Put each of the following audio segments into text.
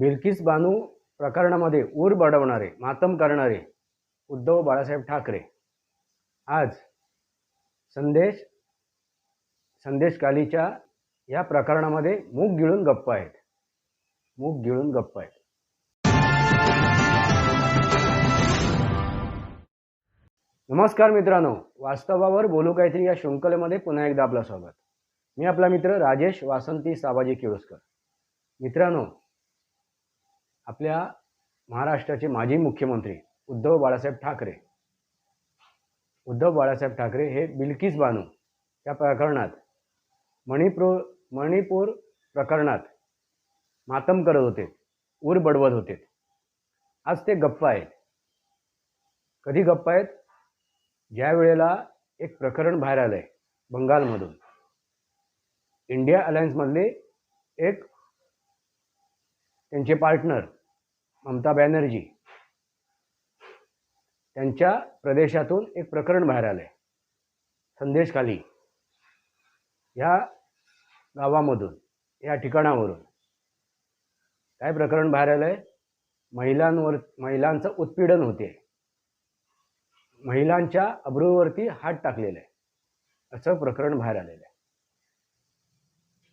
बिल्किस बानू प्रकरणामध्ये ऊर बडवणारे मातम करणारे उद्धव बाळासाहेब ठाकरे. आज संदेश संदेशकालीच्या या प्रकरणामध्ये मूग गिळून गप्प आहेत. मूग गिळून गप्प आहेत. नमस्कार मित्रांनो वास्तवावर बोलू काहीतरी या शृंखलेमध्ये पुन्हा एकदा आपलं स्वागत. मी आपला मित्र राजेश वासंती साबाजी किळोस्कर मित्रांनो आपल्या महाराष्ट्राचे माजी मुख्यमंत्री उद्धव बाळासाहेब ठाकरे. उद्धव बाळासाहेब ठाकरे हे बिल्किस बानू. या प्रकरणात मणिपूर मणिपूर प्रकरणात मातम करत होते ऊर बडवत होते. आज ते गप्प आहेत. कधी गप्प आहेत? ज्या वेळेला एक प्रकरण बाहेर आलं आहे बंगालमधून. इंडिया अलायन्समधले एक त्यांचे पार्टनर ममता बॅनर्जी त्यांच्या प्रदेशातून एक प्रकरण बाहेर आलं आहे संदेशखाली ह्या गावामधून या ठिकाणावरून काय प्रकरण बाहेर आलं आहे महिलांवर महिलांचं उत्पीडन होते. महिलांच्या अब्रूवरती हात टाकलेला. आहे असं प्रकरण बाहेर आलेलं आहे.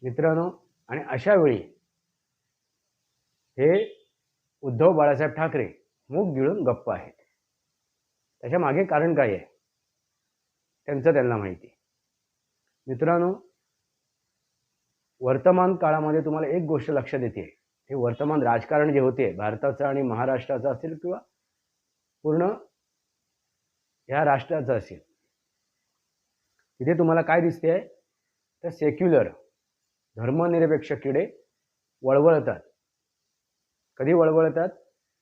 मित्रांनो आणि अशा वेळी हे उद्धव बाळासाहेब ठाकरे मूग गिळून गप्प आहेत. त्याच्यामागे कारण काय आहे? त्यांचं त्यांना माहिती. मित्रांनो वर्तमान काळामध्ये तुम्हाला एक गोष्ट लक्षात येते. हे वर्तमान राजकारण जे होते भारताचं आणि महाराष्ट्राचं असेल किंवा पूर्ण ह्या राष्ट्राचं असेल तिथे तुम्हाला काय दिसते तर सेक्युलर धर्मनिरपेक्ष किडे वळवळतात. कधी वळवळतात?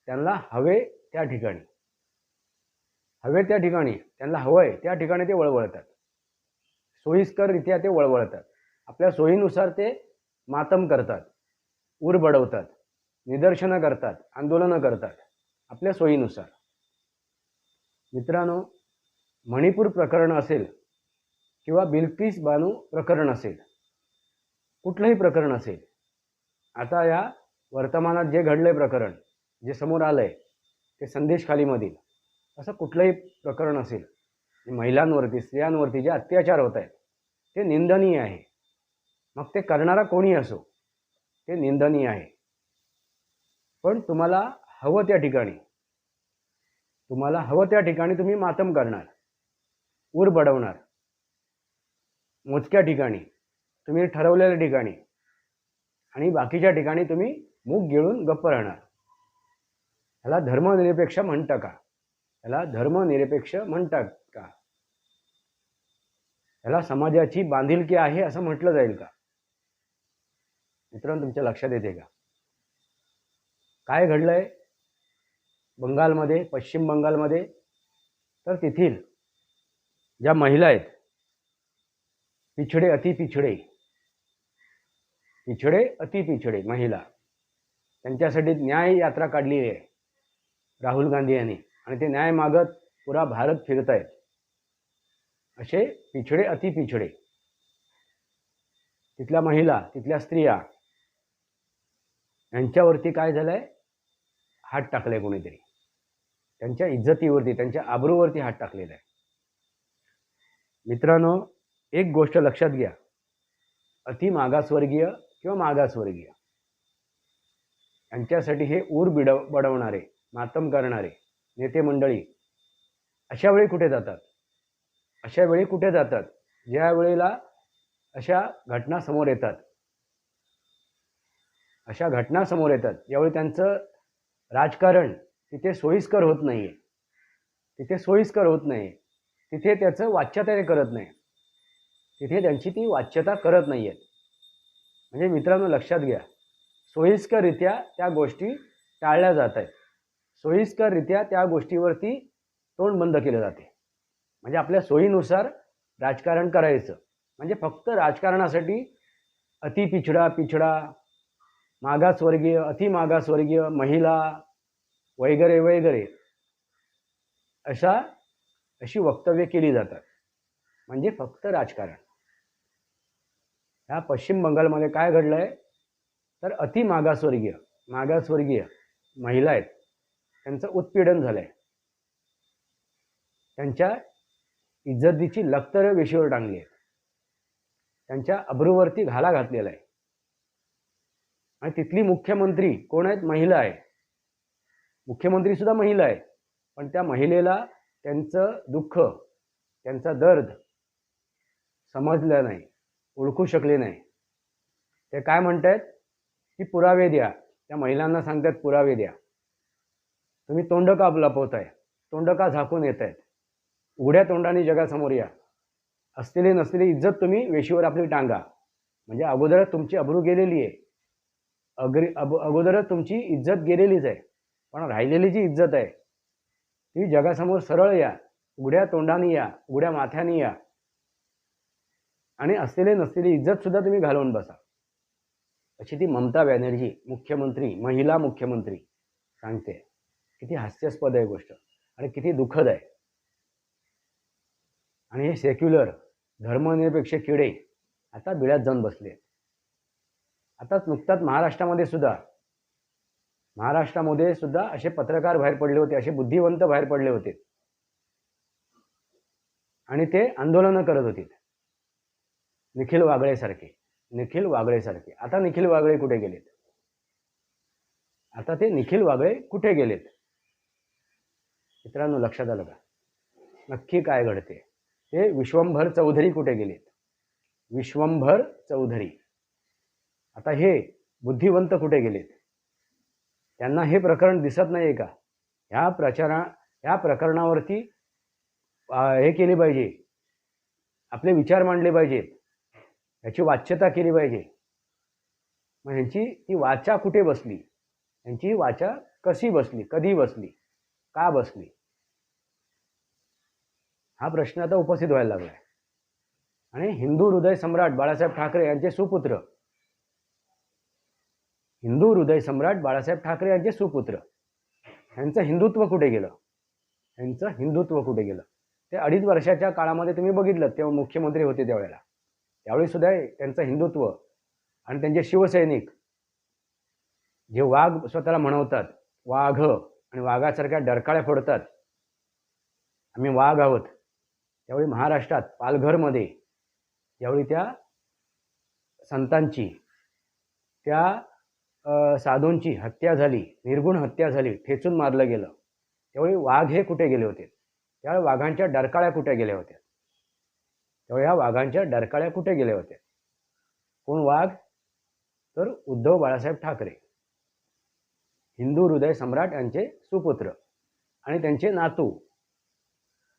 त्यांना हवे त्या ठिकाणी. हवे त्या ठिकाणी त्यांना हवं आहे त्या ठिकाणी ते वळवळतात. सोयीस्कररित्या ते वळवळतात. आपल्या सोयीनुसार ते मातम करतात ऊर बडवतात निदर्शनं करतात आंदोलनं करतात आपल्या सोयीनुसार. मित्रांनो मणिपूर प्रकरण असेल किंवा बिल्किस बानू प्रकरण असेल कुठलंही प्रकरण असेल आता या वर्तमानात जे घडलंय प्रकरण जे समोर आलंय ते संदेश खालीमधील असं कुठलंही प्रकरण असेल महिलांवरती स्त्रियांवरती जे अत्याचार होत आहेत ते निंदनीय आहे. मग ते करणारा कोणी असो ते निंदनीय आहे. पण तुम्हाला हवं त्या ठिकाणी तुम्हाला हवं त्या ठिकाणी तुम्ही मातम करणार ऊर बडवणार. मोजक्या ठिकाणी तुम्ही ठरवलेल्या ठिकाणी आणि बाकीच्या ठिकाणी तुम्ही मूग गिळून गप्प राहणार. ह्याला धर्मनिरपेक्ष म्हणतं का? ह्याला धर्मनिरपेक्ष म्हणतात का? ह्याला समाजाची बांधिलकी आहे असं म्हटलं जाईल का? मित्रांनो तुमच्या लक्षात येते का? काय घडलंय? बंगालमध्ये पश्चिम बंगालमध्ये तर तेथील ज्या महिला आहेत पिछडे अति पिछडे पिछडे अति पिछडे महिला त्यांच्यासाठी न्याय यात्रा काढलेली आहे. राहुल गांधी यांनी. आणि ते न्याय मागत पुरा भारत फिरत आहेत. असे पिछडे अति पिछडे. तिथल्या महिला तिथल्या स्त्रिया यांच्यावरती काय झालंय? हात टाकलाय कोणीतरी. त्यांच्या इज्जतीवरती त्यांच्या आबरूवरती हात टाकलेला आहे. मित्रांनो एक गोष्ट लक्षात घ्या. अति मागासवर्गीय किंवा मागासवर्गीय. यांच्यासाठी हे ऊर बिडव बडवणारे मातम करणारे नेते मंडळी अशा वेळी कुठे जातात? अशा वेळी कुठे जातात? ज्या वेळेला अशा घटना समोर येतात. अशा घटना समोर येतात. यावेळी त्यांचं राजकारण तिथे सोयीस्कर होत नाही आहे तिथे सोयीस्कर होत नाही तिथे त्याचं वाच्यता ते करत नाही. तिथे त्यांची ती वाच्यता करत नाही आहेत म्हणजे मित्रांनो लक्षात घ्या. सोयीस्कररित्या त्या गोष्टी टाळल्या जात आहेत. सोयीस्कररित्या त्या गोष्टीवरती तोंड बंद केलं जाते. म्हणजे आपल्या सोयीनुसार राजकारण करायचं. म्हणजे फक्त राजकारणासाठी अति पिछडा पिछडा मागासवर्गीय अति मागासवर्गीय महिला वगैरे वगैरे अशा अशी वक्तव्य केली जातात. म्हणजे फक्त राजकारण. ह्या पश्चिम बंगालमध्ये काय घडलं आहे तर अति मागासवर्गीय मागासवर्गीय महिला आहेत त्यांचं उत्पीडन झालं आहे त्यांच्या इज्जतीची लक्तर वेशीवर टांगली आहे त्यांच्या अब्रूवरती घाला घातलेला आहे. आणि तिथली मुख्यमंत्री कोण आहेत? महिला आहे मुख्यमंत्री सुद्धा महिला आहे पण त्या महिलेला त्यांचं दुःख त्यांचा दर्द समजलं नाही ओळखू शकले नाही. ते काय म्हणतायत? की पुरावे द्या. त्या महिलांना सांगतात पुरावे द्या. तुम्ही तोंड का लपवताय? तोंड का झाकून येत आहेत उघड्या तोंडाने जगासमोर या. असलेली नसलेली इज्जत तुम्ही वेशीवर आपली टांगा. म्हणजे अगोदरच तुमची अब्रू गेलेली आहे. अग्री अब अगोदरच तुमची इज्जत गेलेलीच आहे. पण राहिलेली जी इज्जत आहे ती जगासमोर सरळ या. उघड्या तोंडाने या. उघड्या माथ्याने या. आणि असलेले नसलेली इज्जत सुद्धा तुम्ही घालवून बसा. अशी ती ममता बॅनर्जी मुख्यमंत्री महिला मुख्यमंत्री सांगते. किती हास्यास्पद आहे गोष्ट. आणि किती दुःखद आहे. आणि हे सेक्युलर धर्मनिरपेक्ष किडे आता बिळात जाऊन बसले आताच नुकताच महाराष्ट्रामध्ये सुद्धा महाराष्ट्रामध्ये सुद्धा असे पत्रकार बाहेर पडले होते असे बुद्धिवंत बाहेर पडले होते. आणि ते आंदोलनं करत होते. निखिल वागळेसारखे. निखिल वागळेसारखे आता निखिल वागळे कुठे गेलेत? आता ते निखिल वागळे कुठे गेलेत? मित्रांनो लक्षात आलं का? नक्की काय घडते ते विश्वंभर चौधरी कुठे गेलेत? विश्वंभर चौधरी. आता हे बुद्धिवंत कुठे गेलेत? त्यांना हे प्रकरण दिसत नाही का? ह्या प्रचारा ह्या प्रकरणावरती हे केले पाहिजे. आपले विचार मांडले पाहिजेत. याची वाच्यता केली पाहिजे. मग ह्यांची ती वाचा कुठे बसली? यांची वाचा कशी बसली? कधी बसली? का बसली? हा प्रश्न आता उपस्थित व्हायला लागला आहे आणि हिंदू हृदय सम्राट बाळासाहेब ठाकरे यांचे सुपुत्र. हिंदू हृदय सम्राट बाळासाहेब ठाकरे यांचे सुपुत्र. यांचं हिंदुत्व कुठे गेलं? यांचं हिंदुत्व कुठे गेलं? ते अडीच वर्षाच्या काळामध्ये तुम्ही बघितलं तेव्हा मुख्यमंत्री होते त्यावेळेला. त्यावेळी सुद्धा त्यांचं हिंदुत्व आणि त्यांचे शिवसैनिक जे वाघ स्वतःला म्हणवतात वाघ आणि वाघासारख्या डरकाळ्या फोडतात आम्ही वाघ आहोत. त्यावेळी महाराष्ट्रात पालघरमध्ये यावेळी त्या संतांची त्या साधूंची हत्या झाली निर्गुण हत्या झाली ठेचून मारलं गेलं. त्यावेळी वाघ हे कुठे गेले होते? त्यावेळी वाघांच्या डरकाळ्या कुठे गेल्या होत्या? तेव्हा ह्या वाघांच्या डरकाळ्या कुठे गेल्या होत्या कोण वाघ? तर उद्धव बाळासाहेब ठाकरे. हिंदू हृदय सम्राट यांचे सुपुत्र आणि त्यांचे नातू.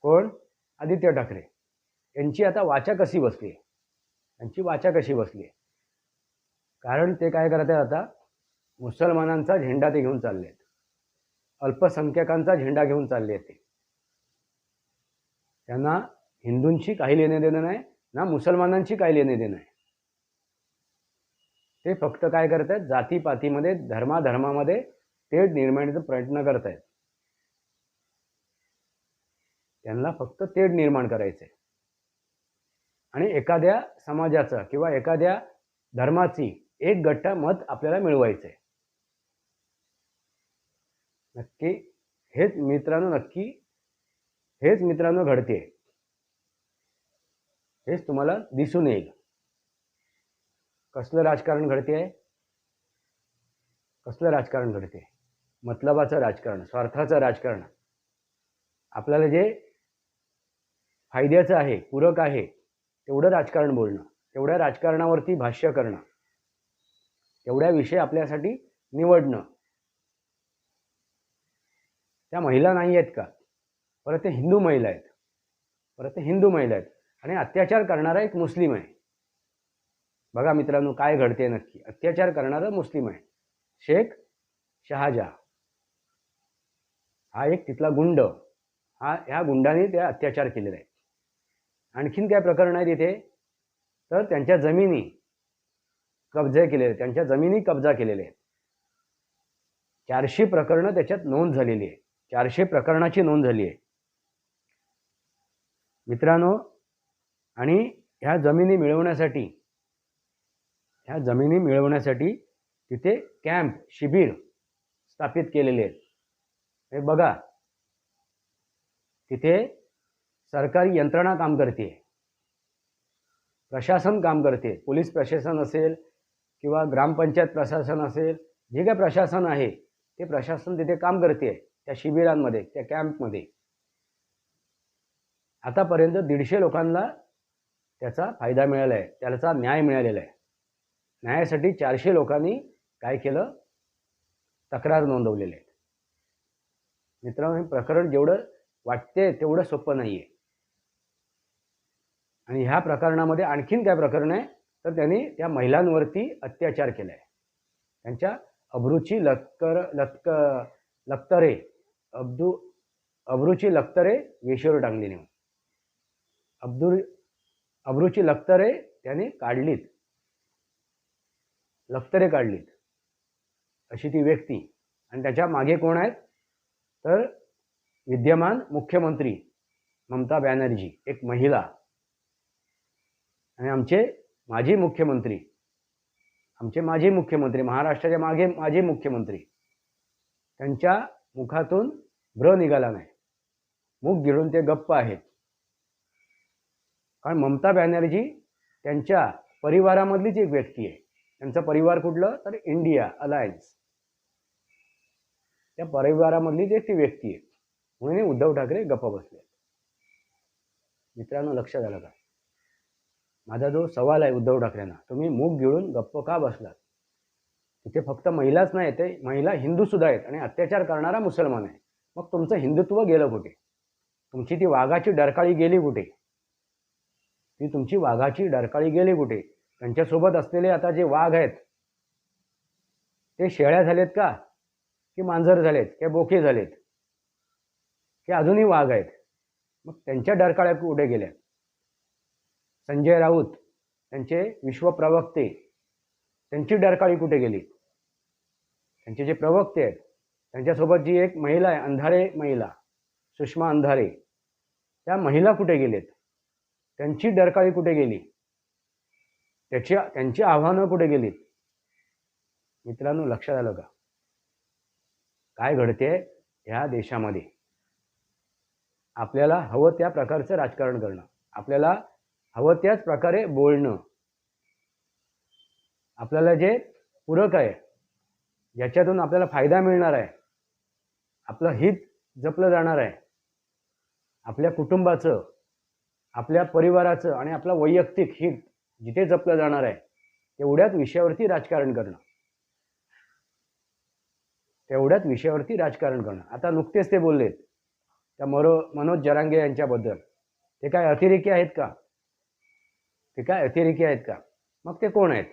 कोण? आदित्य ठाकरे. यांची आता वाचा कशी बसली? त्यांची वाचा कशी बसली? कारण ते काय करत आहेत आता? मुसलमानांचा झेंडा ते घेऊन चालले आहेत. अल्पसंख्याकांचा झेंडा घेऊन चालले आहेत ते. त्यांना हिंदूंशी काही लेणे देणं नाही ना मुसलमानांशी काही लेणे देणं आहे ते फक्त काय करत आहेत जातीपातीमध्ये धर्माधर्मामध्ये तेढ निर्माणाचा प्रयत्न करत आहेत त्यांना फक्त तेढ निर्माण करायचे आणि एखाद्या समाजाचं किंवा एखाद्या धर्माची एक गट्टा मत आपल्याला मिळवायचे नक्की हेच मित्रांनो नक्की हेच मित्रांनो घडते हेच तुम्हाला दिसून येईल. कसलं राजकारण घडते आहे कसलं राजकारण घडते मतलबाचं राजकारण स्वार्थाचं राजकारण. आपल्याला जे फायद्याचं आहे पूरक आहे तेवढं राजकारण बोलणं तेवढ्या राजकारणावरती भाष्य करणं तेवढ्या विषय आपल्यासाठी निवडणं. त्या महिला नाही आहेत का? परत ते हिंदू महिला आहेत. परत ते हिंदू महिला आहेत. आणि अत्याचार करणारा एक मुस्लिम आहे. बघा मित्रांनो काय घडते नक्की? अत्याचार करणारा मुस्लिम आहे. शेख शहाजा. हा एक तिथला गुंड. हा ह्या गुंडाने त्या अत्याचार केलेला आहे. आणखीन काय प्रकरण आहे तिथे? तर त्यांच्या जमिनी कब्जे केलेले त्यांच्या जमिनी कब्जा केलेले आहेत. चारशे प्रकरणं त्याच्यात नोंद झालेली आहे चारशे प्रकरणाची नोंद झाली आहे. मित्रांनो आणि ह्या जमिनी मिळवण्यासाठी ह्या जमिनी मिळवण्यासाठी तिथे कॅम्प शिबिर स्थापित केलेले आहेत. हे बघा तिथे सरकारी यंत्रणा काम करते. प्रशासन काम करते. पोलीस प्रशासन असेल किंवा ग्रामपंचायत प्रशासन असेल जे काय प्रशासन आहे ते प्रशासन तिथे काम करते त्या शिबिरांमध्ये त्या कॅम्पमध्ये. आतापर्यंत दीडशे लोकांना त्याचा फायदा मिळाला आहे त्याचा न्याय मिळालेला आहे. न्यायासाठी चारशे लोकांनी काय केलं? तक्रार नोंदवलेली आहेत. मित्रांनो हे प्रकरण जेवढं वाटते तेवढं सोपं नाही आहे आणि ह्या प्रकरणामध्ये आणखीन काय प्रकरण आहे? तर त्यांनी त्या महिलांवरती अत्याचार केला आहे त्यांच्या अब्रूची लक्कर लक्क लक्तरे अब्दू अब्रूची लक्तरे वेशीवर टांगली नेऊन. अब्दुल अब्रूची लक्तरे त्याने काढलीत. लक्तरे काढलीत. अशी ती व्यक्ती आणि त्याच्यामागे कोण आहेत? तर विद्यमान मुख्यमंत्री ममता बॅनर्जी एक महिला. आणि आमचे माजी मुख्यमंत्री. आमचे माजी मुख्यमंत्री महाराष्ट्राच्या मागे माजी मुख्यमंत्री. त्यांच्या मुखातून ब्र निघाला नाही. मुख गिळून ते गप्प आहेत. कारण ममता बॅनर्जी त्यांच्या परिवारामधलीच एक व्यक्ती आहे. त्यांचं परिवार कुठलं? तर इंडिया अलायन्स. त्या परिवारामधलीच एक ती व्यक्ती आहे. म्हणून उद्धव ठाकरे गप्प बसले मित्रांनो लक्षात आलं का माझा जो सवाल आहे उद्धव ठाकरेंना तुम्ही मूग गिळून गप्प का बसलात? तिथे फक्त महिलाच नाही ते महिला हिंदूसुद्धा आहेत आणि अत्याचार करणारा मुसलमान आहे. मग तुमचं हिंदुत्व गेलं कुठे? तुमची ती वाघाची डरकाळी गेली कुठे? ती तुमची वाघाची डरकाळी गेली कुठे? त्यांच्यासोबत असलेले आता जे वाघ आहेत ते शेळ्या झालेत का? की मांजर झालेत की बोके झालेत? की अजूनही वाघ आहेत? मग त्यांच्या डरकाळ्या कुठे गेल्या? संजय राऊत त्यांचे विश्वप्रवक्ते त्यांची डरकाळी कुठे गेली? त्यांचे जे प्रवक्ते आहेत त्यांच्यासोबत जी एक महिला आहे अंधारे महिला सुषमा अंधारे त्या महिला कुठे गेलेत? त्यांची डरकाळी कुठे गेली? त्याची त्यांची आव्हानं कुठे गेलीत मित्रांनो लक्षात आलं का? काय घडते ह्या देशामध्ये? आपल्याला हवं त्या प्रकारचं राजकारण करणं. आपल्याला हवं त्याच प्रकारे बोलणं. आपल्याला जे पूरक आहे ज्याच्यातून आपल्याला फायदा मिळणार आहे. आपलं हित जपलं जाणार आहे. आपल्या कुटुंबाचं आपल्या परिवाराचं आणि आपलं वैयक्तिक हित जिथे जपलं जाणार आहे तेवढ्याच विषयावरती राजकारण करणं. तेवढ्याच विषयावरती राजकारण करणं. आता नुकतेच ते बोललेत त्या मरो मनोज जरांगे यांच्याबद्दल. ते काय अतिरेकी आहेत का? ते काय अतिरेकी आहेत का? मग ते कोण आहेत?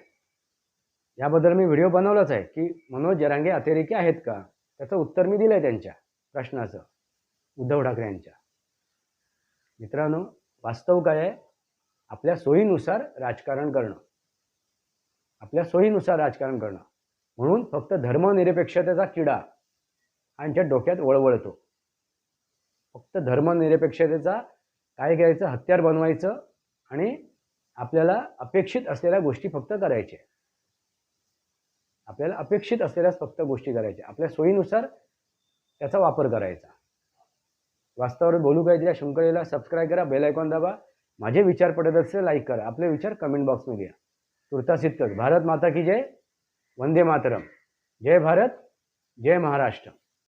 याबद्दल मी व्हिडिओ बनवलाच आहे की मनोज जरांगे अतिरेकी आहेत का? त्याचं उत्तर मी दिलं आहे त्यांच्या प्रश्नाचं उद्धव ठाकरे यांच्या. मित्रांनो वास्तव काय आहे? आपल्या सोयीनुसार राजकारण करणं. आपल्या सोयीनुसार राजकारण करणं. म्हणून फक्त धर्मनिरपेक्षतेचा किडा यांच्या डोक्यात वळवळतो. फक्त धर्मनिरपेक्षतेचा काय घ्यायचं? हत्यार बनवायचं आणि आपल्याला अपेक्षित असलेल्या गोष्टी फक्त करायच्या. आपल्याला अपेक्षित असलेल्याच फक्त गोष्टी करायच्या. आपल्या सोयीनुसार त्याचा वापर करायचा. वास्तवावर बोलू काय दिल्या शंकरेला सबस्क्राईब करा बेल आयकॉन दाबा. माझे विचार पडत असेल लाईक करा. आपले विचार कमेंट बॉक्समध्ये द्या तुर्तास इतकंच. भारत माता की जय. वंदे मातरम. जय भारत जय महाराष्ट्र.